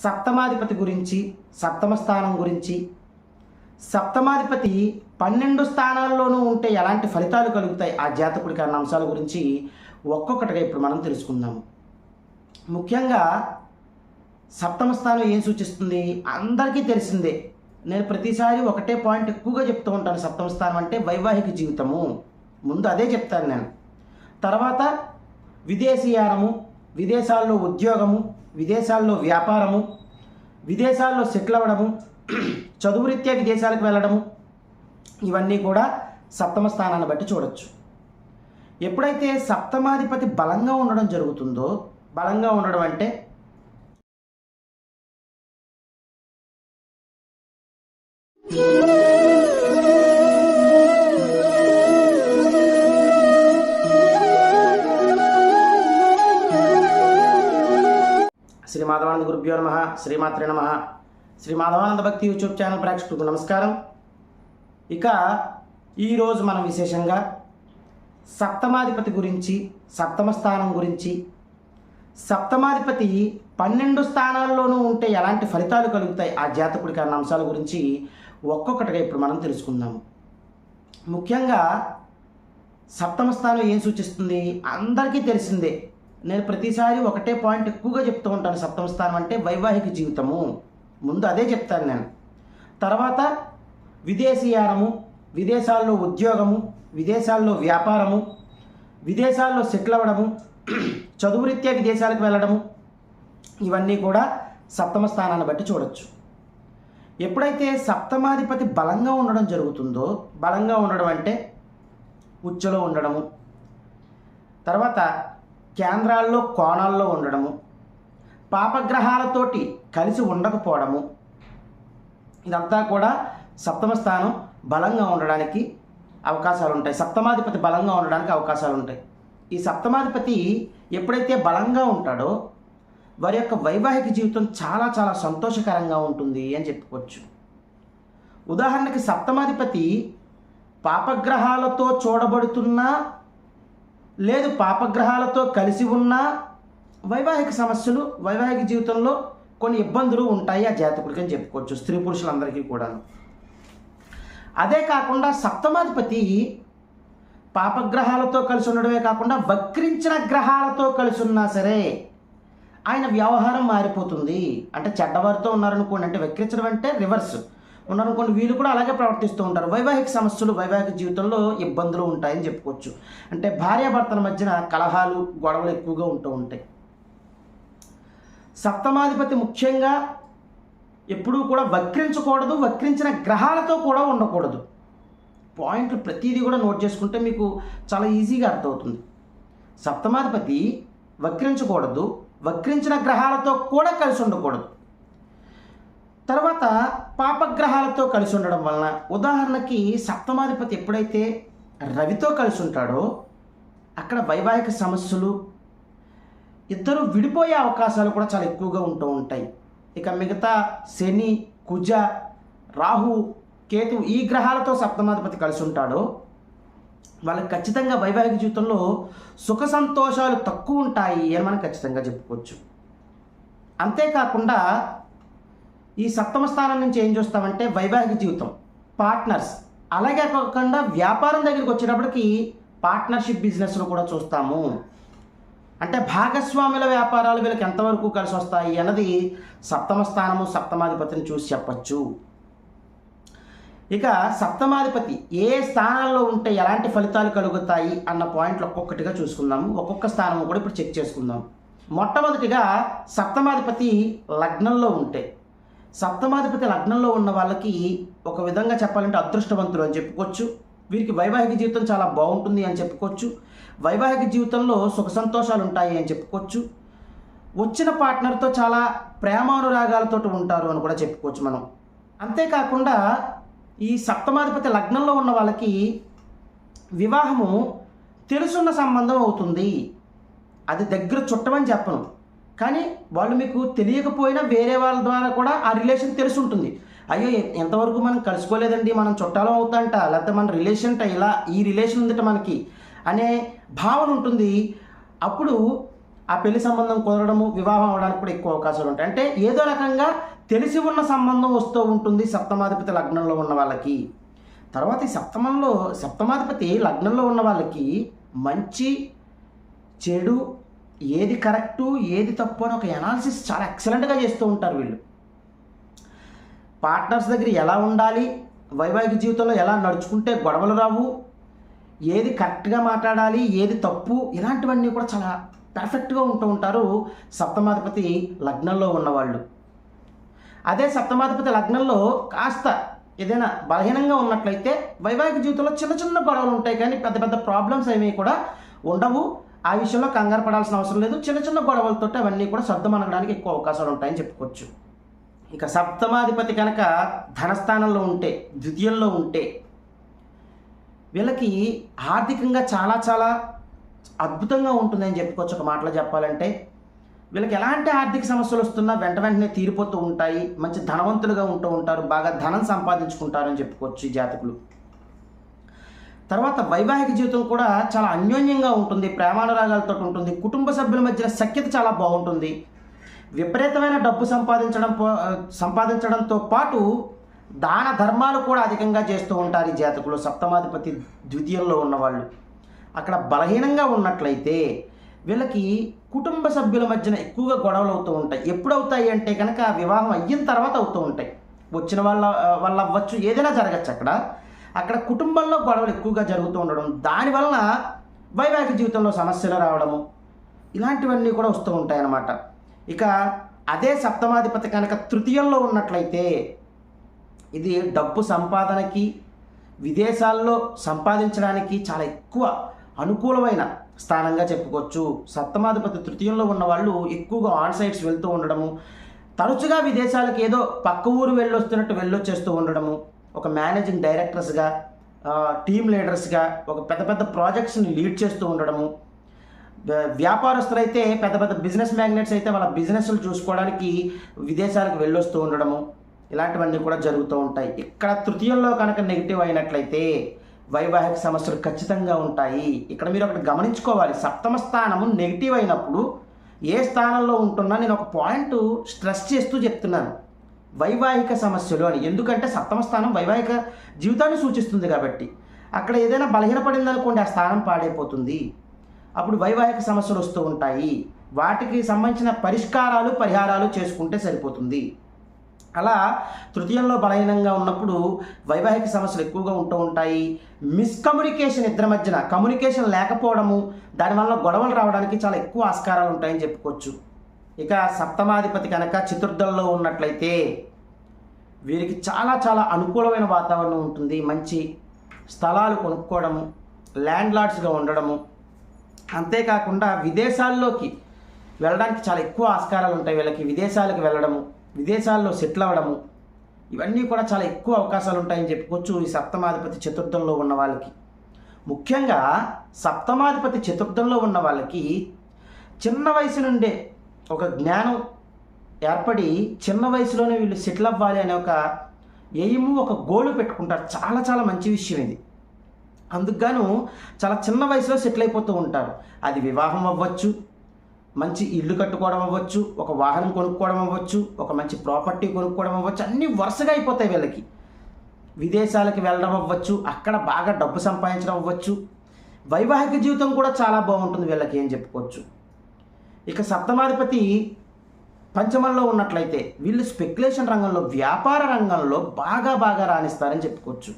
సప్తమాధిపతి గురించి సప్తమ స్థానం గురించి. సప్తమాధిపతి పన్నెండు స్థానాల్లోనూ ఉంటే ఎలాంటి ఫలితాలు కలుగుతాయి? ఆ జాతకుడికి అన్న అంశాల గురించి ఒక్కొక్కటిగా ఇప్పుడు మనం తెలుసుకుందాము ముఖ్యంగా సప్తమ స్థానం ఏం సూచిస్తుంది? అందరికీ తెలిసిందే. నేను ప్రతిసారి ఒకటే పాయింట్ ఎక్కువగా చెప్తూ ఉంటాను. సప్తమ స్థానం అంటే వైవాహిక జీవితము. ముందు అదే చెప్తాను నేను. తర్వాత విదేశీయానము విదేశాల్లో ఉద్యోగము విదేశాల్లో వ్యాపారము విదేశాల్లో సెటిల్ అవ్వడము చదువురీత్యా విదేశాలకు వెళ్ళడము ఇవన్నీ కూడా సప్తమ స్థానాన్ని బట్టి చూడొచ్చు. ఎప్పుడైతే సప్తమాధిపతి బలంగా ఉండడం జరుగుతుందో బలంగా ఉండడం అంటే గురుభ్యో నమ. శ్రీమాత్రి నమ. శ్రీ మాధవానంద భక్తి యూట్యూబ్ ఛానల్ ప్రేక్షకులకు నమస్కారం. ఇక ఈరోజు మనం విశేషంగా సప్తమాధిపతి గురించి సప్తమ స్థానం గురించి. సప్తమాధిపతి పన్నెండు స్థానాల్లోనూ ఉంటే ఎలాంటి ఫలితాలు కలుగుతాయి? ఆ జాతకుడికి అన్న అంశాల గురించి ఒక్కొక్కటిగా ఇప్పుడు మనం తెలుసుకుందాము ముఖ్యంగా సప్తమ స్థానం ఏం సూచిస్తుంది? అందరికీ తెలిసిందే. నేను ప్రతిసారి ఒకటే పాయింట్ ఎక్కువగా చెప్తూ ఉంటాను సప్తమ స్థానం అంటే వైవాహిక జీవితము. ముందు అదే చెప్తాను నేను. తర్వాత విదేశీయానము విదేశాల్లో ఉద్యోగము విదేశాల్లో వ్యాపారము విదేశాల్లో సెటిల్ అవ్వడము చదువు రీత్యా విదేశాలకు వెళ్ళడము ఇవన్నీ కూడా సప్తమ స్థానాన్ని బట్టి చూడొచ్చు. ఎప్పుడైతే సప్తమాధిపతి బలంగా ఉండడం జరుగుతుందో బలంగా ఉండడం అంటే ఉచ్చలో ఉండడము. తర్వాత కేంద్రాల్లో కోణాల్లో ఉండడము పాపగ్రహాలతోటి కలిసి ఉండకపోవడము ఇదంతా కూడా సప్తమ స్థానం బలంగా ఉండడానికి అవకాశాలు ఉంటాయి సప్తమాధిపతి బలంగా ఉండడానికి అవకాశాలు ఉంటాయి ఈ సప్తమాధిపతి ఎప్పుడైతే బలంగా ఉంటాడో వారి యొక్క వైవాహిక జీవితం చాలా చాలా సంతోషకరంగా ఉంటుంది అని చెప్పుకోవచ్చు. ఉదాహరణకి సప్తమాధిపతి పాపగ్రహాలతో చూడబడుతున్నా లేదు పాపగ్రహాలతో కలిసి ఉన్న వైవాహిక సమస్యలు వైవాహిక జీవితంలో కొన్ని ఇబ్బందులు ఉంటాయి ఆ జాతకుడికి అని చెప్పుకోవచ్చు స్త్రీ పురుషులందరికీ కూడాను. అదే కాకుండా సప్తమాధిపతి పాపగ్రహాలతో కలిసి ఉండడమే కాకుండా వక్రించిన గ్రహాలతో కలిసి ఉన్నా సరే ఆయన వ్యవహారం మారిపోతుంది. అంటే చెడ్డవారితో ఉన్నారనుకోండి అంటే వక్రించడం అంటే రివర్స్. ఉన్నారనుకోండి వీళ్ళు కూడా అలాగే ప్రవర్తిస్తూ ఉంటారు. వైవాహిక సమస్యలు వైవాహిక జీవితంలో ఇబ్బందులు ఉంటాయని చెప్పుకోవచ్చు. అంటే భార్యాభర్తల మధ్యన కలహాలు గొడవలు ఎక్కువగా ఉంటూ ఉంటాయి. సప్తమాధిపతి ముఖ్యంగా ఎప్పుడూ కూడా వక్రించకూడదు వక్రించిన గ్రహాలతో కూడా ఉండకూడదు. పాయింట్లు ప్రతిదీ కూడా నోట్ చేసుకుంటే మీకు చాలా ఈజీగా అర్థమవుతుంది. సప్తమాధిపతి వక్రించకూడదు వక్రించిన గ్రహాలతో కూడా కలిసి ఉండకూడదు. తర్వాత పాపగ్రహాలతో కలిసి ఉండడం వలన ఉదాహరణకి సప్తమాధిపతి ఎప్పుడైతే రవితో కలిసి ఉంటాడో అక్కడ వైవాహిక సమస్యలు ఇద్దరు విడిపోయే అవకాశాలు కూడా చాలా ఎక్కువగా ఉంటూ ఉంటాయి. ఇక మిగతా శని కుజ రాహు కేతు ఈ గ్రహాలతో సప్తమాధిపతి కలిసి ఉంటాడో వాళ్ళకి ఖచ్చితంగా వైవాహిక జీవితంలో సుఖ సంతోషాలు తక్కువ ఉంటాయి అని మనం ఖచ్చితంగా చెప్పుకోవచ్చు. అంతేకాకుండా ఈ సప్తమ స్థానం నుంచి ఏం చూస్తామంటే వైవాహిక జీవితం పార్ట్నర్స్ అలాగే కాకుండా వ్యాపారం దగ్గరికి వచ్చేటప్పటికి పార్ట్నర్షిప్ బిజినెస్లో కూడా చూస్తాము. అంటే భాగస్వాముల వ్యాపారాలు వీళ్ళకి ఎంతవరకు కలిసి వస్తాయి అన్నది సప్తమ స్థానము సప్తమాధిపతిని చూసి చెప్పచ్చు. ఇక సప్తమాధిపతి ఏ స్థానాల్లో ఉంటే ఎలాంటి ఫలితాలు కలుగుతాయి అన్న పాయింట్లు ఒక్కొక్కటిగా చూసుకుందాము. ఒక్కొక్క స్థానము కూడా ఇప్పుడు చెక్ చేసుకుందాం. మొట్టమొదటిగా సప్తమాధిపతి లగ్నంలో ఉంటే సప్తమాధిపతి లగ్నంలో ఉన్న వాళ్ళకి ఒక విధంగా చెప్పాలంటే అదృష్టవంతులు అని చెప్పుకోవచ్చు. వీరికి వైవాహిక జీవితం చాలా బాగుంటుంది అని చెప్పుకోవచ్చు. వైవాహిక జీవితంలో సుఖ సంతోషాలు ఉంటాయి అని చెప్పుకోవచ్చు. వచ్చిన పార్ట్నర్తో చాలా ప్రేమానురాగాలతో ఉంటారు అని కూడా చెప్పుకోవచ్చు మనం. అంతేకాకుండా ఈ సప్తమాధిపతి లగ్నంలో ఉన్న వాళ్ళకి వివాహము తెలుసున్న సంబంధం అవుతుంది. అది దగ్గర చుట్టమని చెప్పను. కానీ వాళ్ళు మీకు తెలియకపోయినా వేరే వాళ్ళ ద్వారా కూడా ఆ రిలేషన్ తెలిసి ఉంటుంది అయ్యో ఎంతవరకు మనం కలుసుకోలేదండి మనం చుట్టాలం అవుతాంట లేకపోతే మన రిలేషన్ ఇలా ఈ రిలేషన్ ఉందట మనకి అనే భావన ఉంటుంది. అప్పుడు ఆ పెళ్ళి సంబంధం కుదరడము వివాహం అవడానికి కూడా ఎక్కువ అవకాశాలు ఉంటాయి. అంటే ఏదో రకంగా తెలిసి ఉన్న సంబంధం వస్తూ ఉంటుంది సప్తమాధిపతి లగ్నంలో ఉన్న వాళ్ళకి. తర్వాత ఈ సప్తమంలో సప్తమాధిపతి లగ్నంలో ఉన్న వాళ్ళకి మంచి చెడు ఏది కరెక్టు ఏది తప్పు అని ఒక ఎనాలిసిస్ చాలా ఎక్సలెంట్గా చేస్తూ ఉంటారు వీళ్ళు. పార్ట్నర్స్ దగ్గర ఎలా ఉండాలి వైవాహిక జీవితంలో ఎలా నడుచుకుంటే గొడవలు రావు ఏది కరెక్ట్గా మాట్లాడాలి ఏది తప్పు ఇలాంటివన్నీ కూడా చాలా పర్ఫెక్ట్గా ఉంటూ ఉంటారు సప్తమాధిపతి లగ్నంలో ఉన్నవాళ్ళు. అదే సప్తమాధిపతి లగ్నంలో కాస్త ఏదైనా బలహీనంగా ఉన్నట్లయితే వైవాహిక జీవితంలో చిన్న చిన్న గొడవలు ఉంటాయి కానీ పెద్ద పెద్ద ప్రాబ్లమ్స్ ఏమీ కూడా ఉండవు. ఆ విషయంలో కంగారు పడాల్సిన అవసరం లేదు. చిన్న చిన్న గొడవలతో అవన్నీ కూడా సర్దుమనగడానికి ఎక్కువ అవకాశాలు ఉంటాయని చెప్పుకోవచ్చు. ఇక సప్తమాధిపతి కనుక ధనస్థానంలో ఉంటే ద్వితీయంలో ఉంటే వీళ్ళకి ఆర్థికంగా చాలా చాలా అద్భుతంగా ఉంటుందని చెప్పుకోవచ్చు. ఒక మాటలో చెప్పాలంటే వీళ్ళకి ఎలాంటి ఆర్థిక సమస్యలు వస్తున్నా వెంట వెంటనే తీరిపోతూ ఉంటాయి. మంచి ధనవంతులుగా ఉంటూ ఉంటారు. బాగా ధనం సంపాదించుకుంటారని చెప్పుకోవచ్చు ఈ జాతకులు. తర్వాత వైవాహిక జీవితం కూడా చాలా అన్యోన్యంగా ఉంటుంది ప్రేమానురాగాలతో ఉంటుంది కుటుంబ సభ్యుల మధ్యన సఖ్యత చాలా బాగుంటుంది. విపరీతమైన డబ్బు సంపాదించడం సంపాదించడంతో పాటు దాన ధర్మాలు కూడా అధికంగా చేస్తూ ఉంటారు ఈ జాతకులు సప్తమాధిపతి ద్వితీయంలో ఉన్నవాళ్ళు. అక్కడ బలహీనంగా ఉన్నట్లయితే వీళ్ళకి కుటుంబ సభ్యుల మధ్యన ఎక్కువగా గొడవలు అవుతూ ఉంటాయి. ఎప్పుడు అవుతాయి అంటే కనుక వివాహం అయిన తర్వాత అవుతూ ఉంటాయి. వచ్చిన వాళ్ళ వల్ల అవ్వచ్చు ఏదైనా జరగచ్చు అక్కడ. అక్కడ కుటుంబంలో గొడవలు ఎక్కువగా జరుగుతూ ఉండడం దానివలన వైవాహిక జీవితంలో సమస్యలు రావడము ఇలాంటివన్నీ కూడా వస్తూ ఉంటాయి అన్నమాట ఇక అదే సప్తమాధిపతి కనుక తృతీయంలో ఉన్నట్లయితే ఇది డబ్బు సంపాదనకి విదేశాల్లో సంపాదించడానికి చాలా ఎక్కువ అనుకూలమైన స్థానంగా చెప్పుకోవచ్చు. సప్తమాధిపతి తృతీయంలో ఉన్న వాళ్ళు ఎక్కువగా ఆన్ సైట్స్ వెళ్తూ ఉండడము తరచుగా విదేశాలకు ఏదో పక్క ఊరు వెళ్ళొస్తున్నట్టు వెళ్ళొచ్చేస్తూ ఉండడము ఒక మేనేజింగ్ డైరెక్టర్స్గా టీమ్ లీడర్స్గా ఒక పెద్ద పెద్ద ప్రాజెక్ట్స్ని లీడ్ చేస్తూ ఉండడము. వ్యాపారస్తులైతే పెద్ద పెద్ద బిజినెస్ మ్యాగ్నెట్స్ అయితే వాళ్ళ బిజినెస్లు చూసుకోవడానికి విదేశాలకు వెళ్ళొస్తూ ఉండడము. ఇలాంటివన్నీ కూడా జరుగుతూ ఉంటాయి. ఇక్కడ తృతీయంలో కనుక నెగిటివ్ అయినట్లయితే వైవాహిక సమస్యలు ఖచ్చితంగా ఉంటాయి. ఇక్కడ మీరు ఒకటి గమనించుకోవాలి. సప్తమ స్థానము నెగిటివ్ అయినప్పుడు ఏ స్థానంలో ఉంటున్నా నేను ఒక పాయింట్ స్ట్రెస్ చేస్తూ చెప్తున్నాను. వైవాహిక సమస్యలు అని. ఎందుకంటే సప్తమ స్థానం వైవాహిక జీవితాన్ని సూచిస్తుంది కాబట్టి. అక్కడ ఏదైనా బలహీనపడింది అనుకోండి ఆ స్థానం పాడైపోతుంది. అప్పుడు వైవాహిక సమస్యలు వస్తూ ఉంటాయి. వాటికి సంబంధించిన పరిష్కారాలు పరిహారాలు చేసుకుంటే సరిపోతుంది. అలా తృతీయంలో బలహీనంగా ఉన్నప్పుడు వైవాహిక సమస్యలు ఎక్కువగా ఉంటూ ఉంటాయి. మిస్కమ్యూనికేషన్ ఇద్దరి మధ్యన కమ్యూనికేషన్ లేకపోవడము దానివల్ల గొడవలు రావడానికి చాలా ఎక్కువ ఆస్కారాలు ఉంటాయని చెప్పుకోవచ్చు. ఇక సప్తమాధిపతి కనుక చతుర్థంలో ఉన్నట్లయితే వీరికి చాలా చాలా అనుకూలమైన వాతావరణం ఉంటుంది. మంచి స్థలాలు కొనుక్కోవడము ల్యాండ్ లార్డ్స్గా ఉండడము. అంతేకాకుండా విదేశాల్లోకి వెళ్ళడానికి చాలా ఎక్కువ ఆస్కారాలు ఉంటాయి. వీళ్ళకి విదేశాలకు వెళ్ళడము విదేశాల్లో సెటిల్ అవ్వడము ఇవన్నీ కూడా చాలా ఎక్కువ అవకాశాలు ఉంటాయని చెప్పుకోవచ్చు ఈ సప్తమాధిపతి చతుర్థంలో ఉన్న వాళ్ళకి. ముఖ్యంగా సప్తమాధిపతి చతుర్థంలో ఉన్న వాళ్ళకి చిన్న వయసు నుండే ఒక జ్ఞానం ఏర్పడి చిన్న వయసులోనే వీళ్ళు సెటిల్ అవ్వాలి అనే ఒక ఎయిము ఒక గోలు పెట్టుకుంటారు. చాలా చాలా మంచి విషయం ఇది. అందుకుగాను చాలా చిన్న వయసులో సెటిల్ అయిపోతూ ఉంటారు. అది వివాహం అవ్వచ్చు మంచి ఇల్లు కట్టుకోవడం అవ్వచ్చు ఒక వాహనం కొనుక్కోవడం అవ్వచ్చు ఒక మంచి ప్రాపర్టీ కొనుక్కోవడం అవ్వచ్చు అన్నీ వరుసగా అయిపోతాయి వీళ్ళకి. విదేశాలకు వెళ్ళడం అవ్వచ్చు అక్కడ బాగా డబ్బు సంపాదించడం అవ్వచ్చు. వైవాహిక జీవితం కూడా చాలా బాగుంటుంది వీళ్ళకి ఏం చెప్పుకోవచ్చు. ఇక సప్తమాధిపతి పంచమంలో ఉన్నట్లయితే వీళ్ళు స్పెక్యులేషన్ రంగంలో వ్యాపార రంగంలో బాగా బాగా రాణిస్తారని చెప్పుకోవచ్చు.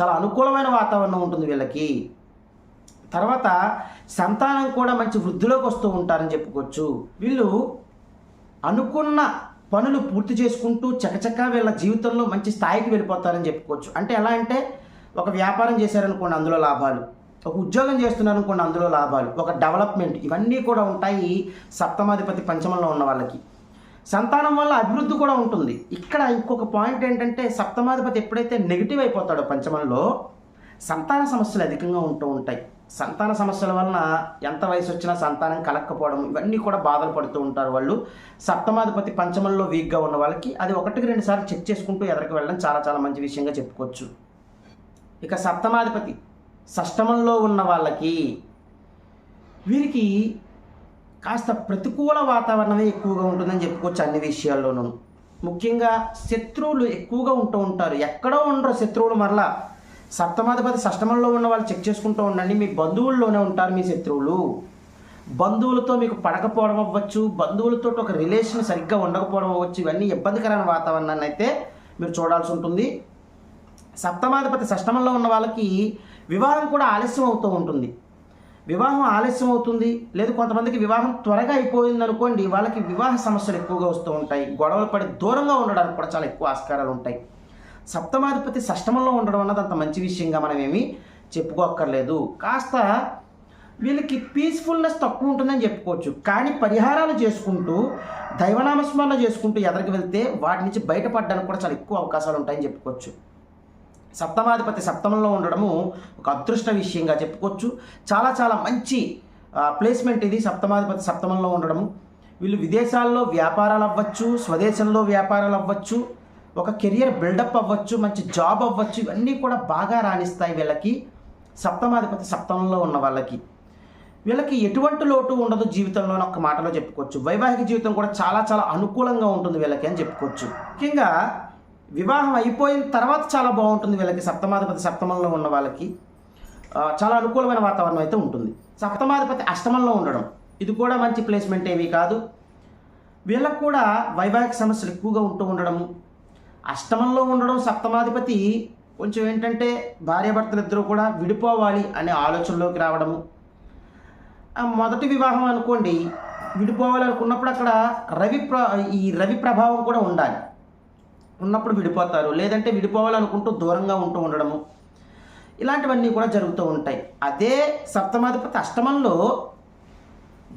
చాలా అనుకూలమైన వాతావరణం ఉంటుంది వీళ్ళకి. తర్వాత సంతానం కూడా మంచి వృద్ధిలోకి వస్తూ ఉంటారని చెప్పుకోవచ్చు. వీళ్ళు అనుకున్న పనులు పూర్తి చేసుకుంటూ చకచకా వీళ్ళ జీవితంలో మంచి స్థాయికి వెళ్ళిపోతారని చెప్పుకోవచ్చు. అంటే ఎలా అంటే ఒక వ్యాపారం చేశారనుకోండి అందులో లాభాలు. ఒక ఉద్యోగం చేస్తున్నారనుకోండి అందులో లాభాలు ఒక డెవలప్మెంట్ ఇవన్నీ కూడా ఉంటాయి సప్తమాధిపతి పంచమంలో ఉన్న వాళ్ళకి. సంతానం వల్ల అభివృద్ధి కూడా ఉంటుంది. ఇక్కడ ఇంకొక పాయింట్ ఏంటంటే సప్తమాధిపతి ఎప్పుడైతే నెగిటివ్ అయిపోతాడో పంచమంలో సంతాన సమస్యలు అధికంగా ఉంటూ ఉంటాయి. సంతాన సమస్యల వలన ఎంత వయసు వచ్చినా సంతానం కలక్కపోవడం ఇవన్నీ కూడా బాధలు పడుతూ ఉంటారు వాళ్ళు. సప్తమాధిపతి పంచమంలో వీక్గా ఉన్న వాళ్ళకి అది ఒకటికి రెండు సార్లు చెక్ చేసుకుంటూ ఎదరికి వెళ్ళడం చాలా చాలా మంచి విషయంగా చెప్పుకోవచ్చు. ఇక సప్తమాధిపతి సష్టమంలో ఉన్న వాళ్ళకి వీరికి కాస్త ప్రతికూల వాతావరణమే ఎక్కువగా ఉంటుందని చెప్పుకోవచ్చు అన్ని విషయాల్లోనూ. ముఖ్యంగా శత్రువులు ఎక్కువగా ఉంటూ ఉంటారు. ఎక్కడో ఉండరు శత్రువులు మరలా. సప్తమాధిపతి సష్టమంలో ఉన్న వాళ్ళు చెక్ చేసుకుంటూ ఉండండి. మీ బంధువుల్లోనే ఉంటారు మీ శత్రువులు. బంధువులతో మీకు పడకపోవడం అవ్వచ్చు. బంధువులతో ఒక రిలేషన్ సరిగ్గా ఉండకపోవడం అవ్వచ్చు. ఇవన్నీ ఇబ్బందికరమైన వాతావరణాన్ని అయితే మీరు చూడాల్సి ఉంటుంది. సప్తమాధిపతి సష్టమంలో ఉన్న వాళ్ళకి వివాహం కూడా ఆలస్యం అవుతూ ఉంటుంది. వివాహం ఆలస్యం అవుతుంది. లేదు కొంతమందికి వివాహం త్వరగా అయిపోయింది అనుకోండి వాళ్ళకి వివాహ సమస్యలు ఎక్కువగా వస్తూ ఉంటాయి. గొడవలు పడి దూరంగా ఉండడానికి కూడా చాలా ఎక్కువ ఆస్కారాలు ఉంటాయి. సప్తమాధిపతి సష్టమంలో ఉండడం అన్నది అంత మంచి విషయంగా మనం ఏమీ చెప్పుకోక్కర్లేదు. కాస్త వీళ్ళకి పీస్ఫుల్నెస్ తక్కువ ఉంటుందని చెప్పుకోవచ్చు. కానీ పరిహారాలు చేసుకుంటూ దైవనామస్మరణ చేసుకుంటూ ఎదరికి వెళ్తే వాటి నుంచి బయటపడడానికి కూడా చాలా ఎక్కువ అవకాశాలు ఉంటాయని చెప్పుకోవచ్చు. సప్తమాధిపతి సప్తమంలో ఉండడము ఒక అదృష్ట విషయంగా చెప్పుకోవచ్చు. చాలా చాలా మంచి ప్లేస్మెంట్ ఇది సప్తమాధిపతి సప్తమంలో ఉండడము. వీళ్ళు విదేశాల్లో వ్యాపారాలు అవ్వచ్చు స్వదేశంలో వ్యాపారాలు అవ్వచ్చు ఒక కెరియర్ బిల్డప్ అవ్వచ్చు మంచి జాబ్ అవ్వచ్చు ఇవన్నీ కూడా బాగా రాణిస్తాయి వీళ్ళకి సప్తమాధిపతి సప్తమంలో ఉన్న వాళ్ళకి. వీళ్ళకి ఎటువంటి లోటు ఉండదు జీవితంలో ఒక మాటలో చెప్పుకోవచ్చు. వైవాహిక జీవితం కూడా చాలా చాలా అనుకూలంగా ఉంటుంది వీళ్ళకి అని చెప్పుకోవచ్చు. ముఖ్యంగా వివాహం అయిపోయిన తర్వాత చాలా బాగుంటుంది వీళ్ళకి. సప్తమాధిపతి సప్తమంలో ఉన్న వాళ్ళకి. చాలా అనుకూలమైన వాతావరణం అయితే ఉంటుంది. సప్తమాధిపతి అష్టమంలో ఉండడం ఇది కూడా మంచి ప్లేస్మెంట్ ఏమీ కాదు. వీళ్ళకు కూడా వైవాహిక సమస్యలు ఎక్కువగా ఉంటూ ఉండడము అష్టమంలో ఉండడం సప్తమాధిపతి కొంచెం ఏంటంటే భార్యాభర్తలు ఇద్దరు కూడా విడిపోవాలి అనే ఆలోచనలోకి రావడము మొదటి వివాహం అనుకోండి విడిపోవాలి అనుకున్నప్పుడు అక్కడ రవి ప్ర ఈ రవి ప్రభావం కూడా ఉండాలి. ఉన్నప్పుడు విడిపోతారు. లేదంటే విడిపోవాలనుకుంటూ దూరంగా ఉంటూ ఉండడము. ఇలాంటివన్నీ కూడా జరుగుతూ ఉంటాయి. అదే సప్తమాధిపతి అష్టమంలో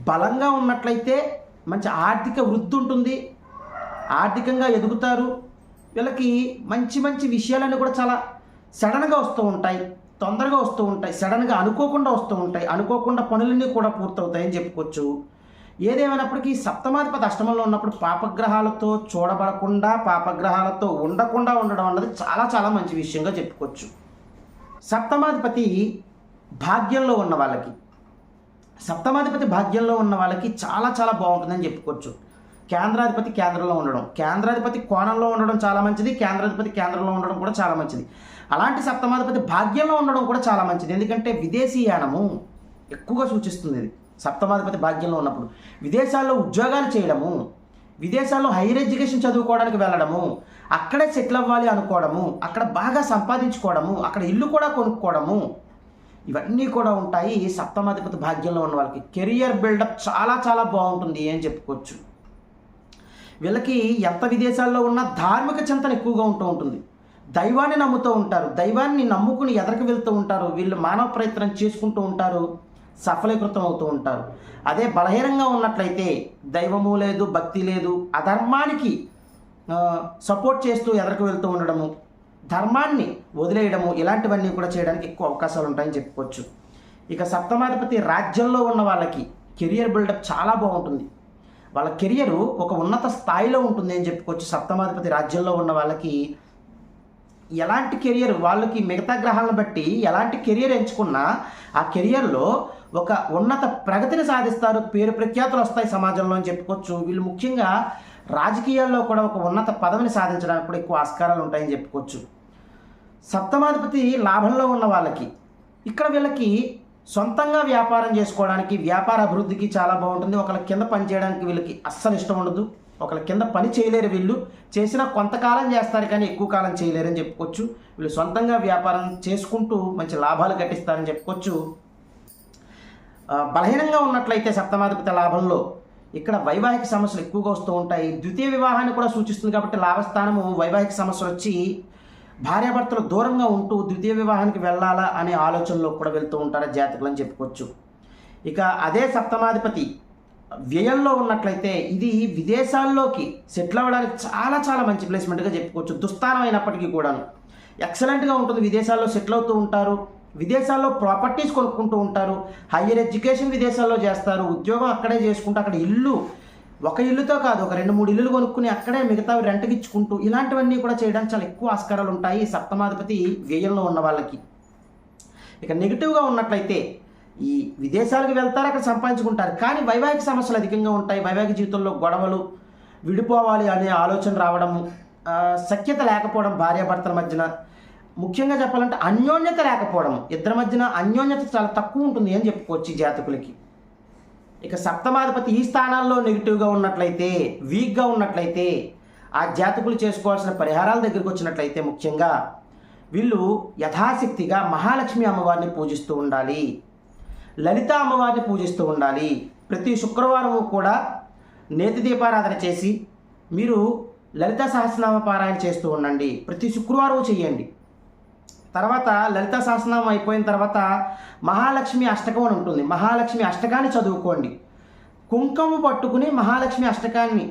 బలంగా ఉన్నట్లయితే మంచి ఆర్థిక వృద్ధి ఉంటుంది. ఆర్థికంగా ఎదుగుతారు. వీళ్ళకి మంచి మంచి విషయాలన్నీ కూడా చాలా సడన్గా వస్తూ ఉంటాయి. తొందరగా వస్తూ ఉంటాయి. సడన్గా అనుకోకుండా వస్తూ ఉంటాయి. అనుకోకుండా పనులన్నీ కూడా పూర్తవుతాయని చెప్పుకోవచ్చు. ఏదేమైనప్పటికీ సప్తమాధిపతి అష్టమంలో ఉన్నప్పుడు పాపగ్రహాలతో చూడబడకుండా పాపగ్రహాలతో ఉండకుండా ఉండడం అన్నది చాలా చాలా మంచి విషయంగా చెప్పుకోవచ్చు. సప్తమాధిపతి భాగ్యంలో ఉన్న వాళ్ళకి సప్తమాధిపతి భాగ్యంలో ఉన్న వాళ్ళకి చాలా చాలా బాగుంటుందని చెప్పుకోవచ్చు. కేంద్రాధిపతి కేంద్రంలో ఉండడం కేంద్రాధిపతి కోణంలో ఉండడం చాలా మంచిది కేంద్రాధిపతి కేంద్రంలో ఉండడం కూడా చాలా మంచిది. అలాంటి సప్తమాధిపతి భాగ్యంలో ఉండడం కూడా చాలా మంచిది. ఎందుకంటే విదేశీయానము ఎక్కువగా సూచిస్తుంది ఇది. సప్తమాధిపతి భాగ్యంలో ఉన్నప్పుడు. విదేశాల్లో ఉద్యోగాలు చేయడము విదేశాల్లో హైయర్ ఎడ్యుకేషన్ చదువుకోవడానికి వెళ్ళడము అక్కడే సెటిల్ అవ్వాలి అనుకోవడము అక్కడ బాగా సంపాదించుకోవడము అక్కడ ఇల్లు కూడా కొనుక్కోవడము ఇవన్నీ కూడా ఉంటాయి సప్తమాధిపతి భాగ్యంలో ఉన్న వాళ్ళకి. కెరియర్ బిల్డప్ చాలా చాలా బాగుంటుంది అని చెప్పుకోవచ్చు. వీళ్ళకి ఎంత విదేశాల్లో ఉన్నా ధార్మిక చింతన ఎక్కువగా ఉంటూ ఉంటుంది. దైవాన్ని నమ్ముతూ ఉంటారు. దైవాన్ని నమ్ముకుని ఎదరికి వెళ్తూ ఉంటారు. వీళ్ళు మానవ ప్రయత్నం చేసుకుంటూ ఉంటారు. సఫలీకృతం అవుతూ ఉంటారు. అదే బలహీనంగా ఉన్నట్లయితే దైవము లేదు భక్తి లేదు అధర్మానికి సపోర్ట్ చేస్తూ ఎదరికి వెళ్తూ ఉండడము ధర్మాన్ని వదిలేయడము ఇలాంటివన్నీ కూడా చేయడానికి ఎక్కువ అవకాశాలు ఉంటాయని చెప్పుకోవచ్చు. ఇక సప్తమాధిపతి రాజ్యంలో ఉన్న వాళ్ళకి కెరియర్ బిల్డప్ చాలా బాగుంటుంది. వాళ్ళ కెరియరు ఒక ఉన్నత స్థాయిలో ఉంటుంది అని చెప్పుకోవచ్చు సప్తమాధిపతి రాజ్యంలో ఉన్న వాళ్ళకి. ఎలాంటి కెరియర్ వాళ్ళకి మిగతా గ్రహాలను బట్టి ఎలాంటి కెరియర్ ఎంచుకున్నా ఆ కెరియర్లో ఒక ఉన్నత ప్రగతిని సాధిస్తారు పేరు ప్రఖ్యాతులు వస్తాయి సమాజంలో అని చెప్పుకోవచ్చు. వీళ్ళు ముఖ్యంగా రాజకీయాల్లో కూడా ఒక ఉన్నత పదవిని సాధించడానికి కూడా ఎక్కువ ఆస్కారాలు ఉంటాయని చెప్పుకోవచ్చు. సప్తమాధిపతి లాభంలో ఉన్న వాళ్ళకి ఇక్కడ వీళ్ళకి సొంతంగా వ్యాపారం చేసుకోవడానికి వ్యాపార అభివృద్ధికి చాలా బాగుంటుంది. ఒకళ్ళ కింద పని చేయడానికి వీళ్ళకి అస్సలు ఇష్టం ఉండదు. ఒకళ్ళ కింద పని చేయలేరు వీళ్ళు. చేసినా కొంతకాలం చేస్తారు కానీ ఎక్కువ కాలం చేయలేరని చెప్పుకోవచ్చు. వీళ్ళు సొంతంగా వ్యాపారం చేసుకుంటూ మంచి లాభాలు గట్టిస్తారని చెప్పుకోవచ్చు. బలహీనంగా ఉన్నట్లయితే సప్తమాధిపతి లాభంలో ఇక్కడ వైవాహిక సమస్యలు ఎక్కువగా వస్తూ ఉంటాయి. ద్వితీయ వివాహాన్ని కూడా సూచిస్తుంది కాబట్టి లాభస్థానము వైవాహిక సమస్యలు వచ్చి భార్యాభర్తలు దూరంగా ఉంటూ ద్వితీయ వివాహానికి వెళ్ళాలా అనే ఆలోచనలో కూడా వెళ్తూ ఉంటారు జాతకులు అని చెప్పుకోవచ్చు. ఇక అదే సప్తమాధిపతి వ్యయంలో ఉన్నట్లయితే ఇది విదేశాల్లోకి సెటిల్ అవ్వడానికి చాలా చాలా మంచి ప్లేస్మెంట్గా చెప్పుకోవచ్చు. దుస్థానం అయినప్పటికీ కూడాను. ఎక్సలెంట్గా ఉంటుంది. విదేశాల్లో సెటిల్ అవుతూ ఉంటారు. విదేశాల్లో ప్రాపర్టీస్ కొనుక్కుంటూ ఉంటారు. హయ్యర్ ఎడ్యుకేషన్ విదేశాల్లో చేస్తారు. ఉద్యోగం అక్కడే చేసుకుంటూ అక్కడ ఇల్లు ఒక ఇల్లుతో కాదు ఒక రెండు మూడు ఇల్లులు కొనుక్కుని అక్కడే మిగతావి రెంట్కి ఇచ్చుకుంటూ ఇలాంటివన్నీ కూడా చేయడానికి చాలా ఎక్కువ ఆస్కారాలు ఉంటాయి సప్తమాధిపతి వ్యయంలో ఉన్న వాళ్ళకి. ఇక నెగిటివ్గా ఉన్నట్లయితే ఈ విదేశాలకు వెళ్తారు అక్కడ సంపాదించుకుంటారు. కానీ వైవాహిక సమస్యలు అధికంగా ఉంటాయి. వైవాహిక జీవితంలో గొడవలు విడిపోవాలి అనే ఆలోచన రావడము సఖ్యత లేకపోవడం భార్యాభర్తల మధ్యన ముఖ్యంగా చెప్పాలంటే అన్యోన్యత లేకపోవడం ఇద్దరి మధ్యన అన్యోన్యత చాలా తక్కువ ఉంటుంది అని చెప్పుకోవచ్చు ఈ జాతకులకి. ఇక సప్తమాధిపతి ఈ స్థానాల్లో నెగిటివ్గా ఉన్నట్లయితే వీక్గా ఉన్నట్లయితే ఆ జాతకులు చేసుకోవాల్సిన పరిహారాల దగ్గరికి వచ్చినట్లయితే ముఖ్యంగా వీళ్ళు యథాశక్తిగా మహాలక్ష్మి అమ్మవారిని పూజిస్తూ ఉండాలి. లలిత అమ్మవారిని పూజిస్తూ ఉండాలి. ప్రతి శుక్రవారం కూడా నేతి దీపారాధన చేసి మీరు లలిత సహస్రనామ పారాయణ చేస్తూ ఉండండి. ప్రతి శుక్రవారం చేయండి. తర్వాత లలిత శాసనం అయిపోయిన తర్వాత మహాలక్ష్మి అష్టకం అని ఉంటుంది. మహాలక్ష్మి అష్టకాన్ని చదువుకోండి. కుంకుమ పట్టుకుని మహాలక్ష్మి అష్టకాన్ని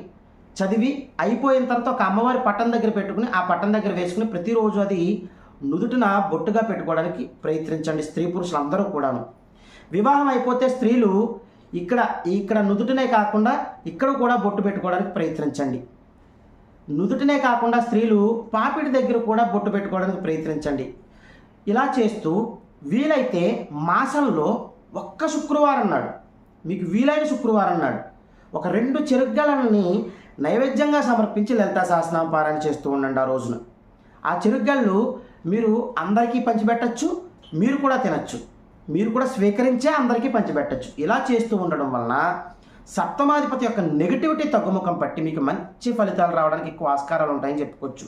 చదివి అయిపోయిన తర్వాత ఒక అమ్మవారి పట్టం దగ్గర పెట్టుకుని ఆ పట్టం దగ్గర వేసుకుని ప్రతిరోజు అది నుదుటిన బొట్టుగా పెట్టుకోవడానికి ప్రయత్నించండి స్త్రీ పురుషులు అందరూ కూడాను. వివాహం అయిపోతే స్త్రీలు ఇక్కడ ఇక్కడ నుదుటినే కాకుండా ఇక్కడ కూడా బొట్టు పెట్టుకోవడానికి ప్రయత్నించండి. నుదుటినే కాకుండా స్త్రీలు పాపిడి దగ్గర కూడా బొట్టు పెట్టుకోవడానికి ప్రయత్నించండి. ఇలా చేస్తూ వీలైతే మాసంలో ఒక్క శుక్రవారం అన్నాడు మీకు వీలైన శుక్రవారం అన్నాడు ఒక రెండు చెరుగ్గలని నైవేద్యంగా సమర్పించి లలితా సహస్రనామ పారాయణ చేస్తూ ఉండండి ఆ రోజున. ఆ చెరుగ్గళ్ళు మీరు అందరికీ పంచిపెట్టచ్చు మీరు కూడా తినచ్చు. మీరు కూడా స్వీకరించే అందరికీ పంచిపెట్టచ్చు. ఇలా చేస్తూ ఉండడం వలన సప్తమాధిపతి యొక్క నెగిటివిటీ తగ్గుముఖం పట్టి మీకు మంచి ఫలితాలు రావడానికి ఎక్కువ ఆస్కారాలు ఉంటాయని చెప్పుకోవచ్చు.